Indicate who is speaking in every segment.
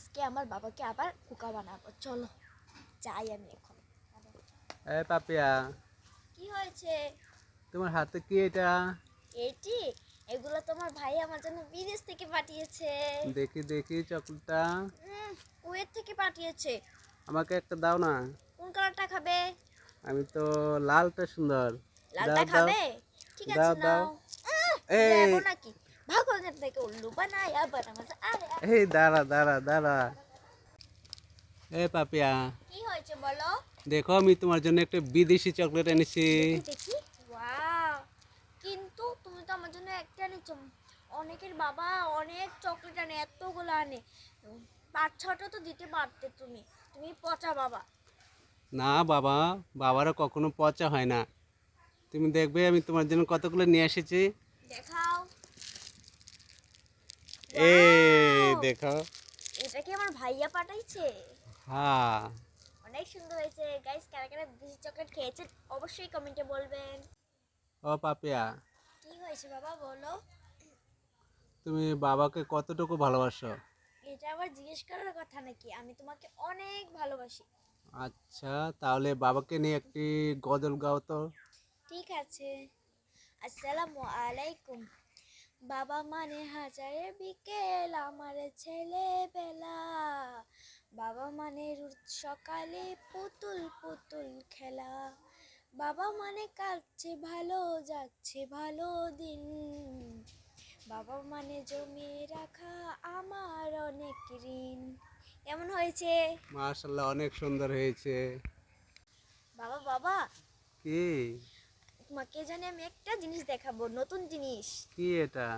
Speaker 1: আজকে আমার বাবাকে আবার কুকা বানাবো। চলো যাই আমি এখন।
Speaker 2: এ পাপিয়া
Speaker 1: কি হয়েছে?
Speaker 2: তোমার হাতে কি এটা?
Speaker 1: এটি? এগুলো তোমার ভাই আমার জন্য বিদেশ থেকে পাঠিয়েছে।
Speaker 2: দেখি দেখি চকলেটটা।
Speaker 1: কুয়েত থেকে পাঠিয়েছে।
Speaker 2: আমাকে একটা দাও না।
Speaker 1: কোন কালারটা খাবে?
Speaker 2: আমি তো লালটা সুন্দর।
Speaker 1: লালটা। খাবে? ঠিক আছে
Speaker 2: দাও।
Speaker 1: নাও।
Speaker 2: এই।
Speaker 1: নাকি? ভাগো এখান থেকে উল্লু বানাই আবার আমার আরে।
Speaker 2: এই দাঁড়া দাঁড়া দাঁড়া। এ পাপিয়া
Speaker 1: কি হয়েছে বলো?
Speaker 2: দেখো আমি তোমার জন্য একটা বিদেশি চকলেট এনেছি।
Speaker 1: দেখি। ওয়াও। কিন্তু তুমি তো আমার জন্য একটা এনেছো। অনেকের বাবা অনেক চকলেট আনে এতগুলো আনে। পাঁচ ছটা তো দিতে পারতে তুমি। তুমি পচা বাবা।
Speaker 2: না বাবা বাবারা কখনো পচা হয় না। তুমি দেখবে আমি তোমার জন্য কতগুলো নিয়ে এসেছি।
Speaker 1: দেখাও।
Speaker 2: এই দেখো।
Speaker 1: এটা কি আমার ভাইয়া পাঠাইছে?
Speaker 2: হ্যাঁ।
Speaker 1: অনেক সুন্দর হয়েছে। গাইস কারা কারা দেশি চকলেট খেয়েছেন অবশ্যই কমেন্টে বলবেন।
Speaker 2: ও পাপিয়া
Speaker 1: কি হয়েছে বাবা বলো?
Speaker 2: তুমি বাবাকে কতটুকু ভালোবাসো?
Speaker 1: এটা আবার জিজ্ঞেস করার কথা নাকি? আমি তোমাকে অনেক ভালোবাসি।
Speaker 2: আচ্ছা তাহলে বাবাকে নিয়ে একটি গজল গাও তো।
Speaker 1: ঠিক আছে। আসসালামু আলাইকুম। বাবা মানে হাজারে বিকেল আমার ছেলেবেলা। বাবা মানে রোজ সকালে পুতুল পুতুল খেলা। বাবা মানে কাটছে ভালো যাচ্ছে ভালো দিন। বাবা মানে জমিয়ে রাখা আমার অনেক ঋণ। কেমন হয়েছে?
Speaker 2: মাশাল্লাহ অনেক সুন্দর হয়েছে।
Speaker 1: বাবা বাবা।
Speaker 2: কি?
Speaker 1: তোমাকে জানি আমি একটা জিনিস দেখাবো নতুন জিনিস।
Speaker 2: কি এটা?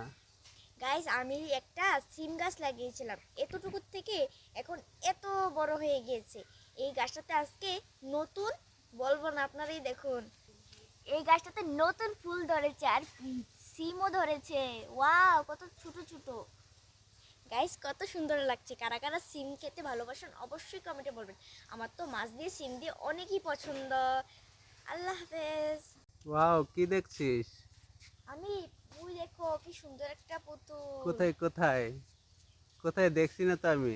Speaker 1: গাইস আমি একটা সিম গাছ লাগিয়েছিলাম। এতটুকু থেকে এখন এত বড় হয়ে গিয়েছে। এই গাছটাতে আজকে নতুন বলব না আপনারাই দেখুন। এই গাছটাতে নতুন ফুল ধরেছে আর সিমও ধরেছে। ওয়াও কত ছোট ছোট। গাইস কত সুন্দর লাগছে। কারা কারা সিম খেতে ভালোবাসেন অবশ্যই কমেন্টে বলবেন। আমার তো মাছ দিয়ে সিম দিয়ে অনেকই পছন্দ। আল্লাহ হাফেজ।
Speaker 2: ওয়াও কি দেখছিস?
Speaker 1: আমি তুই দেখো কি সুন্দর একটা পুতুল।
Speaker 2: কোথায় কোথায়? কোথায় দেখছি না তো আমি?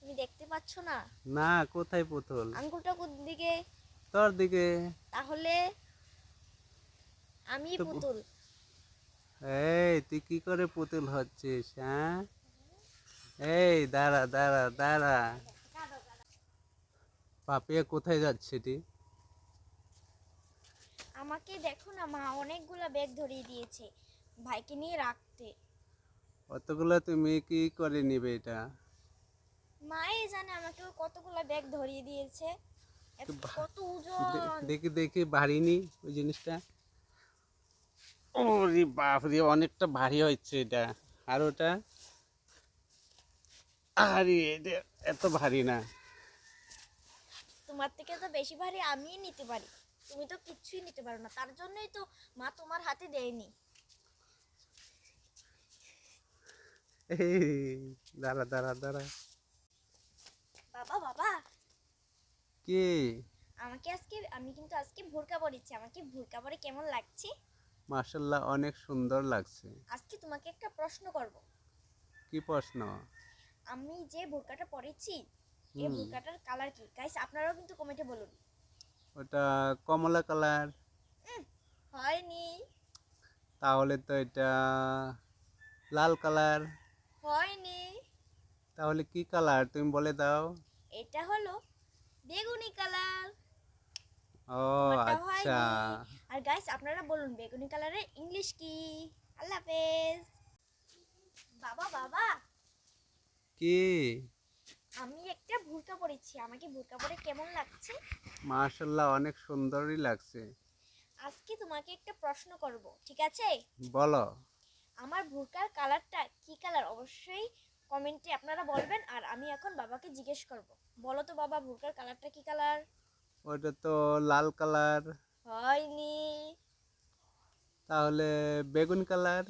Speaker 1: তুমি দেখতে পাচ্ছ না?
Speaker 2: না কোথায় পুতুল?
Speaker 1: আঙ্গুলটা কোন দিকে?
Speaker 2: তোর দিকে।
Speaker 1: তাহলে আমি পুতুল।
Speaker 2: এই তুই কি করে পুতুল হচ্ছিস হ্যাঁ? এই দাঁড়া দাঁড়া দাঁড়া। পাপিয়া কোথায় যাচ্ছে এটি
Speaker 1: আমাকে দেখো না মা অনেকগুলো ব্যাগ ধরিয়ে দিয়েছে ভাইকে নিয়ে রাখতে।
Speaker 2: অতগুলো তুমি কি করে নিবে এটা?
Speaker 1: মা মাই জানে আমাকে কতগুলো ব্যাগ ধরিয়ে দিয়েছে কত ওজন।
Speaker 2: দেখি দেখি ভারী নি ওই জিনিসটা। ওরে বাপ রে অনেকটা ভারী হচ্ছে এটা। আর ওটা? আরে এটা এত ভারী না।
Speaker 1: তোমার থেকে তো বেশি ভারী আমিই নিতে পারি। তুমি তো কিচ্ছুই নিতে পারো না। তার জন্যই তো মা তোমার হাতে দেয়নি।
Speaker 2: দাঁড়া দাঁড়া দাঁড়া।
Speaker 1: বাবা বাবা।
Speaker 2: কি?
Speaker 1: আমাকে আজকে আমি কিন্তু আজকে ভুরকা পরেছি আমাকে ভুরকা পরে কেমন লাগছে?
Speaker 2: মার্শাল্লাহ অনেক সুন্দর লাগছে।
Speaker 1: আজকে তোমাকে একটা প্রশ্ন করব।
Speaker 2: কি প্রশ্ন?
Speaker 1: আমি যে বোরকাটা পরেছি এই। বোরকাটার কালার কি? গাইস আপনারাও কিন্তু কমেন্টে বলুন।
Speaker 2: ওটা কমলা কালার।
Speaker 1: হয়নি।
Speaker 2: তাহলে তো এটা লাল কালার।
Speaker 1: হয়নি।
Speaker 2: তাহলে কি কালার? তুমি বলে দাও।
Speaker 1: এটা হলো বেগুনি কালার।
Speaker 2: ও আচ্ছা।
Speaker 1: আর গাইস আপনারা বলুন বেগুনি কালারের ইংলিশ কি? আল্লাহ হাফেজ। বাবা বাবা।
Speaker 2: কি?
Speaker 1: আমি একটা ভুরকা পরেছি আমাকে ভুরকা পরে কেমন লাগছে?
Speaker 2: মার্শাল্লাহ অনেক সুন্দরই লাগছে।
Speaker 1: আজকে তোমাকে একটা প্রশ্ন করব ঠিক আছে?
Speaker 2: বলো।
Speaker 1: আমার ভুরকার কালারটা কি কালার? অবশ্যই কমেন্টে আপনারা বলবেন আর আমি এখন বাবাকে জিজ্ঞেস করব। বলো তো বাবা ভুরকার কালারটা কি কালার?
Speaker 2: ওটা তো লাল কালার।
Speaker 1: হয়নি।
Speaker 2: তাহলে বেগুন কালার?